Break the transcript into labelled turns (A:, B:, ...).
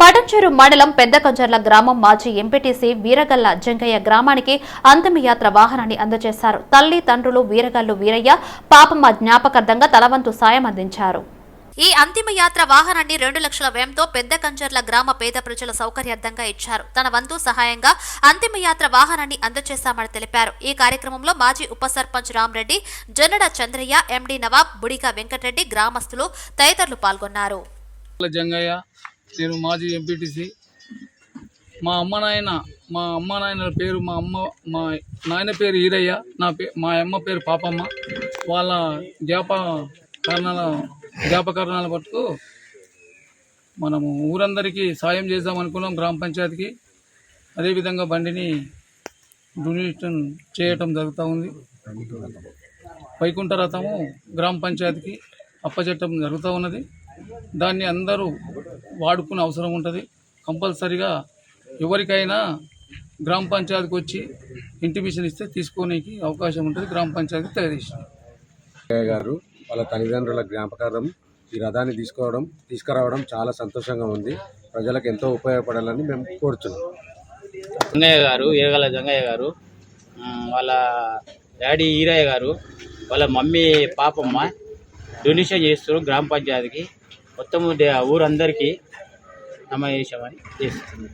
A: పటంచెరు మండలం పెద్దకంజర్ల గ్రామం మాజీ ఎంపీటీసీ వీరగల్ల జంగయ్య గ్రామానికి అంతిమయాత్ర వాహనాన్ని అందజేశారు. తల్లి తండ్రులు వీరగల్లు వీరయ్య పాపమ్మ జ్ఞాపకార్థంగా తలవంతు సాయం అందించారు. ఈ అంతిమయాత్ర వాహనాన్ని రెండు లక్షల వ్యయంతో పెద్ద కంచర్ల గ్రామ పేద ప్రజల సౌకర్యార్థంగా ఇచ్చారు. తన వంతు సహాయంగా అంతిమయాత్ర వాహనాన్ని అందజేశామని తెలిపారు. ఈ కార్యక్రమంలో మాజీ ఉప సర్పంచ్ రామరెడ్డి జనడ చంద్రయ్య ఎండి నవాబ్ బుడిగా వెంకటరెడ్డి గ్రామస్తులు తదితరులు పాల్గొన్నారు.
B: జంగయ్య నేను మాజీ ఎంపీటీసీ. మా అమ్మ నాయన మా అమ్మ నాయన పేరు మా అమ్మ మా నాయన పేరు ఈరయ్య నా పే మా అమ్మ పేరు పాపమ్మ. వాళ్ళ జ్ఞాప కారణాల జ్ఞాపకారణాల పట్టుకు మనము ఊరందరికీ సాయం చేద్దాం అనుకున్నాం గ్రామ పంచాయతీకి. అదేవిధంగా బండిని డొనేషన్ చేయటం జరుగుతూ ఉంది. వైకుంఠ రథము గ్రామ పంచాయతీకి అప్పచెట్టడం జరుగుతూ ఉన్నది. దాన్ని అందరూ వాడుకునే అవసరం ఉంటుంది. కంపల్సరిగా ఎవరికైనా గ్రామ పంచాయతీకి వచ్చి ఇంటిమేషన్ ఇస్తే తీసుకోనికి అవకాశం ఉంటుంది. గ్రామ పంచాయతీ తెలియజేసింది.
C: గారు వాళ్ళ తల్లిదండ్రుల జ్ఞాపకార్థం ఈ రథాన్ని తీసుకోవడం తీసుకురావడం చాలా సంతోషంగా ఉంది. ప్రజలకు ఎంతో ఉపయోగపడాలని మేము కోరుతున్నాం.
D: జంగయ్య గారు ఈరగల జంగయ్య గారు వాళ్ళ డాడీ ఈరయ్య గారు వాళ్ళ మమ్మీ పాపమ్మ డొనేషన్ చేస్తారు గ్రామ పంచాయతీకి. మొత్తం ఊరందరికీ నమ చేసామని చేస్తుంది